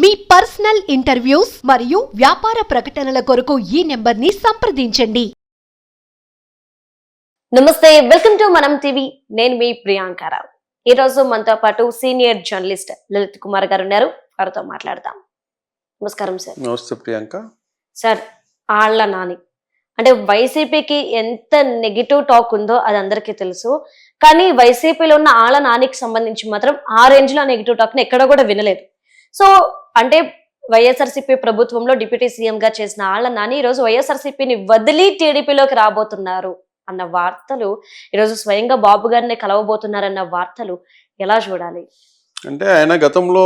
మీ personal interviews మరియు వ్యాపార ప్రకటనల కొరకు ఈ నెంబర్ని సంప్రదించండి. నమస్తే వెల్కమ్ టు మనం టీవీ. నేను మీ ప్రియాంకారావు ఈ రోజు మనతో పాటు సీనియర్ జర్నలిస్ట్ లలిత్ కుమార్ గారు ఉన్నారు. వారితో మాట్లాడదాం. నమస్కారం సార్. నమస్తే ప్రియాంక. సార్ ఆళ్ళ నాని. అంటే వైసీపీకి ఎంత నెగిటివ్ టాక్ ఉందో అది అందరికీ తెలుసు. కానీ వైసీపీలో ఉన్న ఆళ్ళ నానికి సంబంధించి మాత్రం ఆ రేంజ్లో నెగిటివ్ టాక్ని ఎక్కడ కూడా వినలేదు. సో అంటే వైఎస్ఆర్సీపీ ప్రభుత్వంలో డిప్యూటీ సీఎం గా చేసిన ఆళ్ళ నాని ఈరోజు వైఎస్ఆర్సీపీని వదిలి టీడీపీలోకి రాబోతున్నారు అన్న వార్తలు ఈరోజు స్వయంగా బాబు గారిని కలవబోతున్నారన్న వార్తలు ఎలా చూడాలి? అంటే ఆయన గతంలో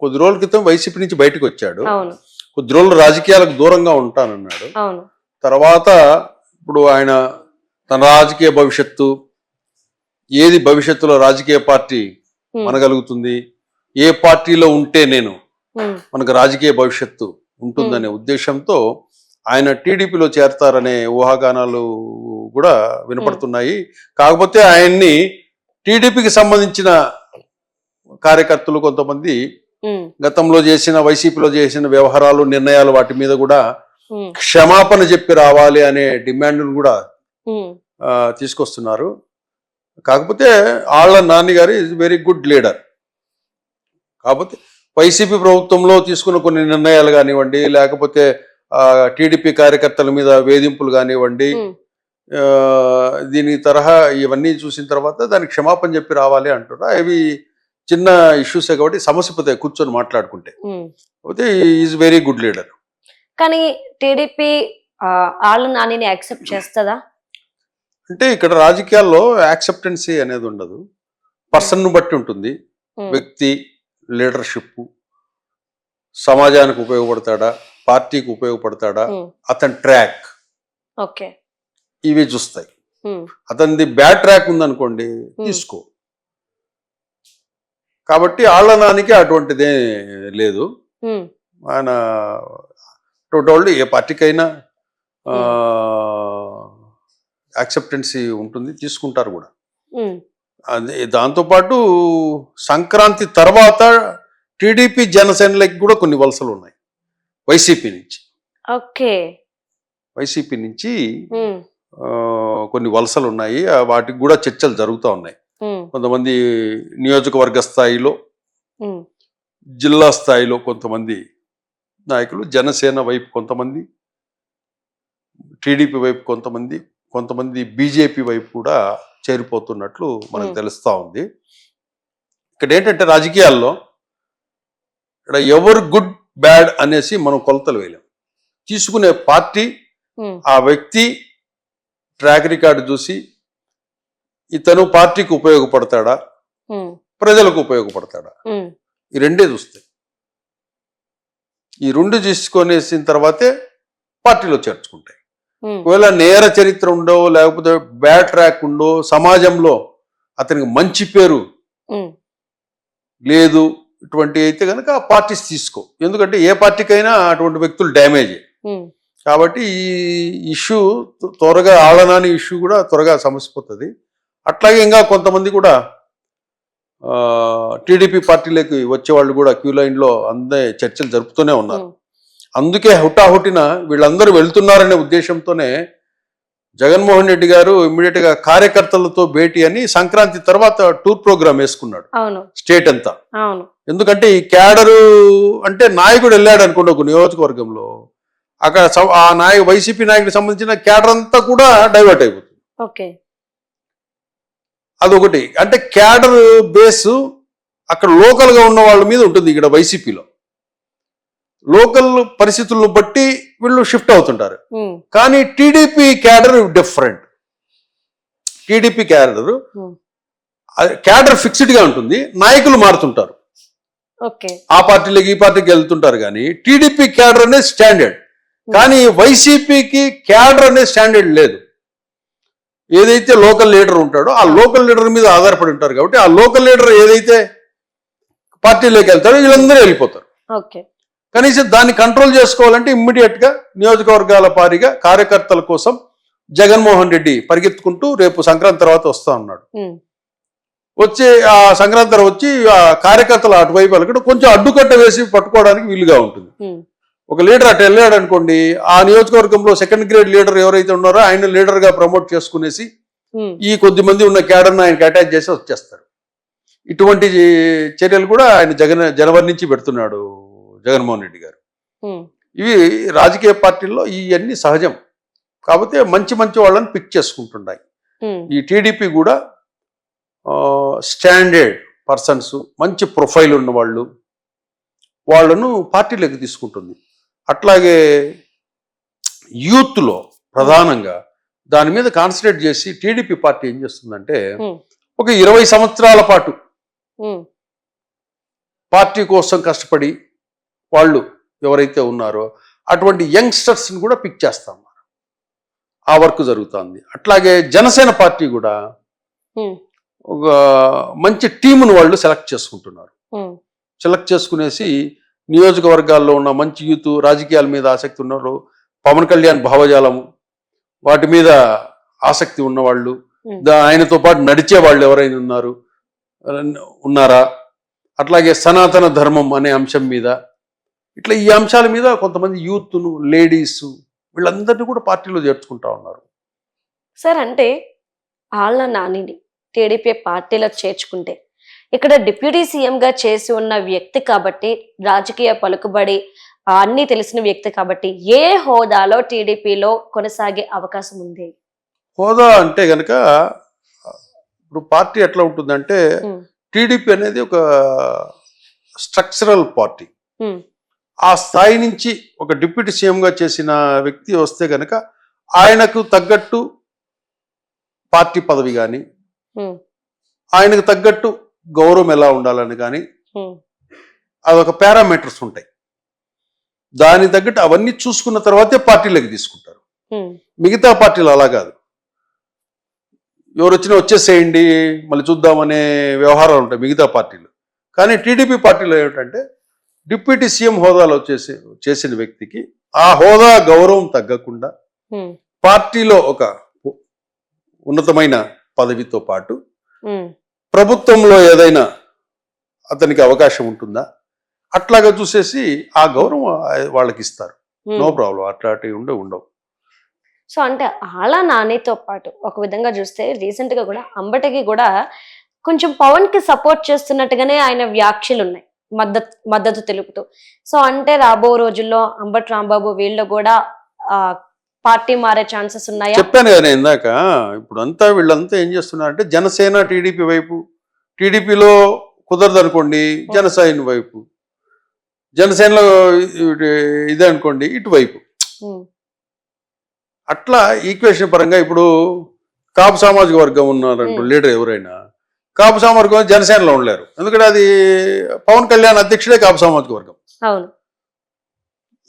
కొద్ది రోజుల క్రితం వైసీపీ నుంచి బయటకు వచ్చాడు అవును. కొద్ది రోజులు రాజకీయాలకు దూరంగా ఉంటానన్నాడు. అవును. తర్వాత ఇప్పుడు ఆయన తన రాజకీయ భవిష్యత్తు ఏది భవిష్యత్తులో రాజకీయ పార్టీ మనగలుగుతుంది ఏ పార్టీలో ఉంటే నేను మనకు రాజకీయ భవిష్యత్తు ఉంటుందనే ఉద్దేశంతో ఆయన టీడీపీలో చేరతారనే ఊహాగానాలు కూడా వినపడుతున్నాయి. కాకపోతే ఆయన్ని టీడీపీకి సంబంధించిన కార్యకర్తలు కొంతమంది గతంలో చేసిన వైసీపీలో చేసిన వ్యవహారాలు నిర్ణయాలు వాటి మీద కూడా క్షమాపణ చెప్పి రావాలి అనే డిమాండ్ను కూడా తీసుకొస్తున్నారు. కాకపోతే ఆళ్ళ నాని గారు ఇస్ వెరీ గుడ్ లీడర్. కాకపోతే వైసీపీ ప్రభుత్వంలో తీసుకున్న కొన్ని నిర్ణయాలు కానివ్వండి లేకపోతే టీడీపీ కార్యకర్తల మీద వేధింపులు కానివ్వండి దీని తరహా ఇవన్నీ చూసిన తర్వాత దానికి క్షమాపణ చెప్పి రావాలి అంటున్నా. అవి చిన్న ఇష్యూసే కాబట్టి సమస్య పోతాయి కూర్చొని మాట్లాడుకుంటే. కాకపోతే ఈజ్ వెరీ గుడ్ లీడర్. కానీ టీడీపీ ఆళ్ళ నానిని యాక్సెప్ట్ చేస్తుందా? అంటే ఇక్కడ రాజకీయాల్లో యాక్సెప్టెన్సీ అనేది ఉండదు. పర్సన్ను బట్టి ఉంటుంది. వ్యక్తి లీడర్షిప్ సమాజానికి ఉపయోగపడతాడా పార్టీకి ఉపయోగపడతాడా అతని ట్రాక్. ఓకే. ఇవి చూస్తాయి. అతనిది బ్యాడ్ ట్రాక్ ఉందనుకోండి తీసుకో. కాబట్టి ఆళ్ళ నానికి అటువంటిదే లేదు. ఆయన టోటల్ ఏ పార్టీకైనా యాక్సెప్టెన్సీ ఉంటుంది తీసుకుంటారు కూడా. దాంతోపాటు సంక్రాంతి తర్వాత టీడీపీ జనసేనలకి కూడా కొన్ని వలసలు ఉన్నాయి. వైసీపీ నుంచి. ఓకే. వైసీపీ నుంచి కొన్ని వలసలు ఉన్నాయి. వాటికి కూడా చర్చలు జరుగుతూ ఉన్నాయి. కొంతమంది నియోజకవర్గ స్థాయిలో జిల్లా స్థాయిలో కొంతమంది నాయకులు జనసేన వైపు కొంతమంది టీడీపీ వైపు కొంతమంది కొంతమంది బీజేపీ వైపు కూడా చేరిపోతున్నట్లు మనకు. తెలుస్తా ఉంది. ఇక్కడ ఏంటంటే రాజకీయాల్లో ఇక్కడ ఎవరు గుడ్ బ్యాడ్ అనేసి మనం కొలతలు వేయలేం. తీసుకునే పార్టీ ఆ వ్యక్తి ట్రాక్ రికార్డు చూసి ఇతను పార్టీకి ఉపయోగపడతాడా? ప్రజలకు ఉపయోగపడతాడా? ఈ రెండే చూస్తాయి ఈ రెండు తీసుకొనేసిన తర్వాతే పార్టీలో చేర్చుకుంటాయి. ఒకవేళ నేర చరిత్ర ఉండో లేకపోతే బ్యాడ్ ట్రాక్ ఉండో సమాజంలో అతనికి మంచి పేరు లేదు ఇటువంటి అయితే కనుక ఆ పార్టీస్ తీసుకో. ఎందుకంటే ఏ పార్టీకైనా అటువంటి వ్యక్తులు డ్యామేజ్. కాబట్టి ఈ ఇష్యూ త్వరగా ఆళనాని ఇష్యూ కూడా త్వరగా సమసిపోతుంది. అట్లాగే ఇంకా కొంతమంది కూడా టీడీపీ పార్టీలోకి వచ్చే వాళ్ళు కూడా క్యూ లైన్లో అందే చర్చలు జరుపుతూనే ఉన్నారు. అందుకే హుటాహుటిన వీళ్ళందరూ వెళ్తున్నారనే ఉద్దేశంతోనే జగన్మోహన్ రెడ్డి గారు ఇమ్మీడియట్గా కార్యకర్తలతో భేటీ అని సంక్రాంతి తర్వాత టూర్ ప్రోగ్రామ్ వేసుకున్నాడు. స్టేట్ అంతా. ఎందుకంటే ఈ క్యాడరు అంటే నాయకుడు వెళ్ళాడు అనుకోండి ఒక నియోజకవర్గంలో. అక్కడ ఆ నాయ వైసీపీ నాయకుడికి సంబంధించిన క్యాడర్ అంతా కూడా డైవర్ట్ అయిపోతుంది. అదొకటి. అంటే క్యాడర్ బేస్ అక్కడ లోకల్గా ఉన్న వాళ్ళ మీద ఉంటుంది ఇక్కడ వైసీపీలో. లోకల్ పరిస్థితులను బట్టి వీళ్ళు షిఫ్ట్ అవుతుంటారు. కానీ TDP cadre different. TDP cadre cadre ఫిక్స్డ్గా ఉంటుంది నాయకులు మారుతుంటారు. ఆ పార్టీలకి ఈ పార్టీకి వెళ్తుంటారు కానీ టీడీపీ క్యాడర్ అనేది స్టాండర్డ్. కానీ వైసీపీకి క్యాడర్ అనే స్టాండర్డ్ లేదు. ఏదైతే లోకల్ లీడర్ ఉంటాడో ఆ లోకల్ లీడర్ మీద ఆధారపడి ఉంటారు కాబట్టి ఆ లోకల్ లీడర్ ఏదైతే పార్టీలోకి వెళ్తాడో వీళ్ళందరూ వెళ్ళిపోతారు. ఓకే. కనీసం దాన్ని కంట్రోల్ చేసుకోవాలంటే ఇమ్మీడియట్గా నియోజకవర్గాల పారిగా కార్యకర్తల కోసం జగన్మోహన్ రెడ్డి పరిగెత్తుకుంటూ రేపు సంక్రాంతి తర్వాత వస్తా ఉన్నాడు. వచ్చి ఆ సంక్రాంతి వచ్చి ఆ కార్యకర్తలు అటువైపు వెళ్ళకుండా కొంచెం అడ్డుకట్ట వేసి పట్టుకోవడానికి వీలుగా ఉంటుంది. ఒక లీడర్ అటు వెళ్ళాడు అనుకోండి ఆ నియోజకవర్గంలో సెకండ్ గ్రేడ్ లీడర్ ఎవరైతే ఉన్నారో ఆయన లీడర్గా ప్రమోట్ చేసుకునేసి ఈ కొద్ది మంది ఉన్న క్యాడర్ను ఆయనకి అటాచ్ చేసి వచ్చేస్తారు. ఇటువంటి చర్యలు కూడా ఆయన జగన్ జనవరి నుంచి పెడుతున్నాడు. జగన్మోహన్ రెడ్డి గారు. ఇవి రాజకీయ పార్టీల్లో ఇవన్నీ సహజం. కాకపోతే మంచి మంచి వాళ్ళని పిక్ చేసుకుంటున్నాయి ఈ టీడీపీ కూడా స్టాండర్డ్ పర్సన్స్ మంచి ప్రొఫైల్ ఉన్న వాళ్ళు వాళ్ళను పార్టీలోకి తీసుకుంటుంది. అట్లాగే యూత్లో ప్రధానంగా దాని మీద కాన్సన్ట్రేట్ చేసి టీడీపీ పార్టీ ఏం చేస్తుందంటే. ఒక ఇరవై సంవత్సరాల పాటు పార్టీ కోసం కష్టపడి వాళ్ళు ఎవరైతే ఉన్నారో అటువంటి యంగ్స్టర్స్ని కూడా పిక్ చేస్తాం ఆ వర్క్ జరుగుతుంది. అట్లాగే జనసేన పార్టీ కూడా ఒక మంచి టీమును వాళ్ళు సెలెక్ట్ చేసుకుంటున్నారు. సెలెక్ట్ చేసుకునేసి నియోజకవర్గాల్లో ఉన్న మంచి యూత్ రాజకీయాల మీద ఆసక్తి ఉన్నారు పవన్ కళ్యాణ్ భావజాలము వాటి మీద ఆసక్తి ఉన్నవాళ్ళు ఆయనతో పాటు నడిచే వాళ్ళు ఎవరైనా ఉన్నారు ఉన్నారా? అట్లాగే సనాతన ధర్మం అనే అంశం మీద ఇట్లా ఈ అంశాల మీద కొంతమంది యూత్ను లేడీస్ వీళ్ళందరినీ కూడా పార్టీలో చేర్చుకుంటా ఉన్నారు. సార్ అంటే ఆళ్ళ నానిని టీడీపీ పార్టీలో చేర్చుకుంటే ఇక్కడ డిప్యూటీ సీఎం గా చేసి ఉన్న వ్యక్తి కాబట్టి రాజకీయ పలుకుబడి అన్నీ తెలిసిన వ్యక్తి కాబట్టి ఏ హోదాలో టీడీపీలో కొనసాగే అవకాశం ఉంది? హోదా అంటే గనక ఇప్పుడు పార్టీ ఎట్లా ఉంటుందంటే టీడీపీ అనేది ఒక స్ట్రక్చరల్ పార్టీ. ఆ స్థాయి నుంచి ఒక డిప్యూటీ సీఎంగా చేసిన వ్యక్తి వస్తే గనక ఆయనకు తగ్గట్టు పార్టీ పదవి కానీ ఆయనకు తగ్గట్టు గౌరవం ఎలా ఉండాలని కానీ అదొక పారామీటర్స్ ఉంటాయి. దానికి తగ్గట్టు అవన్నీ చూసుకున్న తర్వాతే పార్టీలోకి తీసుకుంటారు. మిగతా పార్టీలు అలా కాదు. ఎవరు వచ్చినా వచ్చేసేయండి మళ్ళీ చూద్దామనే వ్యవహారాలు ఉంటాయి మిగతా పార్టీలు. కానీ టీడీపీ పార్టీలో ఏమిటంటే డిప్యూటీ సీఎం హోదాలో చేసి చేసిన వ్యక్తికి ఆ హోదా గౌరవం తగ్గకుండా పార్టీలో ఒక ఉన్నతమైన పదవితో పాటు ప్రభుత్వంలో ఏదైనా అతనికి అవకాశం ఉంటుందా? అట్లాగా చూసేసి ఆ గౌరవం వాళ్ళకి ఇస్తారు. నో ప్రాబ్లం అట్లాంటివి ఉండే ఉండవు. సో అంటే ఆళ్ళ నానితో పాటు ఒక విధంగా చూస్తే రీసెంట్గా కూడా అంబటికి కూడా కొంచెం పవన్కి సపోర్ట్ చేస్తున్నట్టుగానే ఆయన వ్యాఖ్యలు ఉన్నాయి మద్దతు మద్దతు తెలుపుతూ. సో అంటే రాబో రోజుల్లో అంబటి రాంబాబు వీళ్ళు కూడా పార్టీ మారే ఛాన్సెస్ ఉన్నాయా? చెప్పాను కదా నేను ఇందాక ఇప్పుడు అంతా వీళ్ళంతా ఏం చేస్తున్నారంటే జనసేన టీడీపీ వైపు టీడీపీలో కుదరదు అనుకోండి జనసేన వైపు. జనసేనలో ఇదే అనుకోండి ఇటువైపు. అట్లా ఈక్వేషన్ పరంగా ఇప్పుడు కాపు సామాజిక వర్గం ఉన్నారంట. లీడర్ ఎవరైనా కాపు సామాజిక వర్గం జనసేనలో ఉండలేరు. ఎందుకంటే అది పవన్ కళ్యాణ్ అధ్యక్షుడే కాపు సామాజిక వర్గం అవును.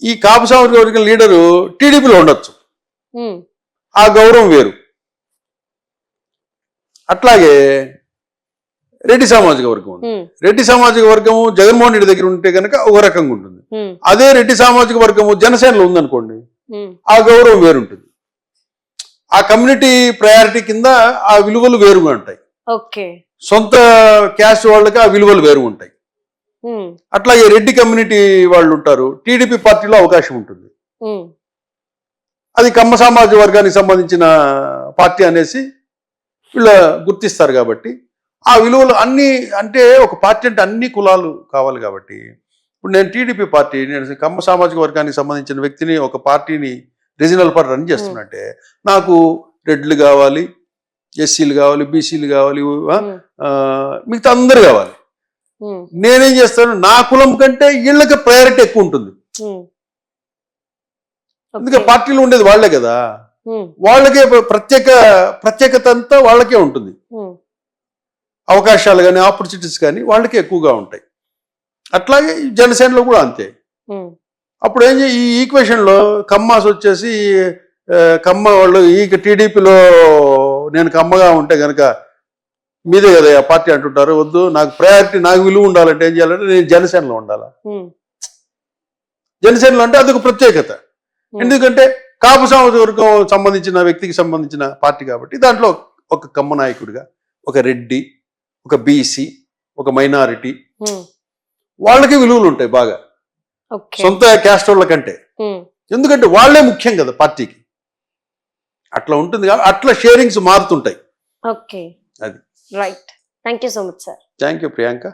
ఈ కాపు సామాజిక వర్గం లీడరు టీడీపీలో ఉండొచ్చు. ఆ గౌరవం వేరు. అట్లాగే రెడ్డి సామాజిక వర్గం ఉంది రెడ్డి సామాజిక వర్గము జగన్మోహన్ రెడ్డి దగ్గర ఉంటే కనుక ఒక రకంగా ఉంటుంది. అదే రెడ్డి సామాజిక వర్గము జనసేనలో ఉందనుకోండి ఆ గౌరవం వేరుంటుంది. ఆ కమ్యూనిటీ ప్రయారిటీ కింద ఆ విలువలు వేరుగా ఉంటాయి. ఓకే. సొంత క్యాస్ట్ వాళ్ళకి ఆ విలువలు వేరు ఉంటాయి. అట్లాగే రెడ్డి కమ్యూనిటీ వాళ్ళు ఉంటారు. టీడీపీ పార్టీలో అవకాశం ఉంటుంది. అది కమ్మ సామాజిక వర్గానికి సంబంధించిన పార్టీ అనేసి వీళ్ళ గుర్తిస్తారు కాబట్టి ఆ విలువలు అన్ని అంటే ఒక పార్టీ అంటే అన్ని కులాలు కావాలి కాబట్టి ఇప్పుడు నేను టీడీపీ పార్టీ నేను కమ్మ సామాజిక వర్గానికి సంబంధించిన వ్యక్తిని ఒక పార్టీని రీజనల్ పార్టీ రన్ చేస్తున్నట్టే నాకు రెడ్లు కావాలి ఎస్సీలు కావాలి బీసీలు కావాలి మిగతా అందరు కావాలి. నేనేం చేస్తాను? నా కులం కంటే వీళ్ళకి ప్రయారిటీ ఎక్కువ ఉంటుంది. అందుకే. పార్టీలో ఉండేది వాళ్ళే కదా. వాళ్ళకే ప్రత్యేక ప్రత్యేకత అంతా వాళ్ళకే ఉంటుంది. అవకాశాలు కానీ ఆపర్చునిటీస్ కానీ వాళ్ళకే ఎక్కువగా ఉంటాయి. అట్లాగే జనసేనలో కూడా అంతే. అప్పుడు ఏం ఈ ఈక్వేషన్లో కమ్మాస్ వచ్చేసి కమ్మ వాళ్ళు ఈ టీడీపీలో నేను కమ్మగా ఉంటే కనుక మీదే కదా ఆ పార్టీ అంటుంటారు వద్దు నాకు ప్రయారిటీ నాకు విలువ ఉండాలంటే ఏం చేయాలంటే నేను జనసేనలో ఉండాలా? జనసేనలో అంటే అదొక ప్రత్యేకత. ఎందుకంటే కాపు సామాజిక వర్గం సంబంధించిన వ్యక్తికి సంబంధించిన పార్టీ కాబట్టి దాంట్లో ఒక కమ్మ నాయకుడిగా ఒక రెడ్డి ఒక బీసీ ఒక మైనారిటీ వాళ్ళకి విలువలు ఉంటాయి బాగా. సొంత క్యాస్ట్ వాళ్ళ కంటే ఎందుకంటే వాళ్ళే ముఖ్యం కదా పార్టీకి. అట్లా ఉంటుంది కాబట్టి అట్లా షేరింగ్స్ మారుతుంటాయి. ఓకే. అది. Right. Thank you so much sir. Thank you Priyanka.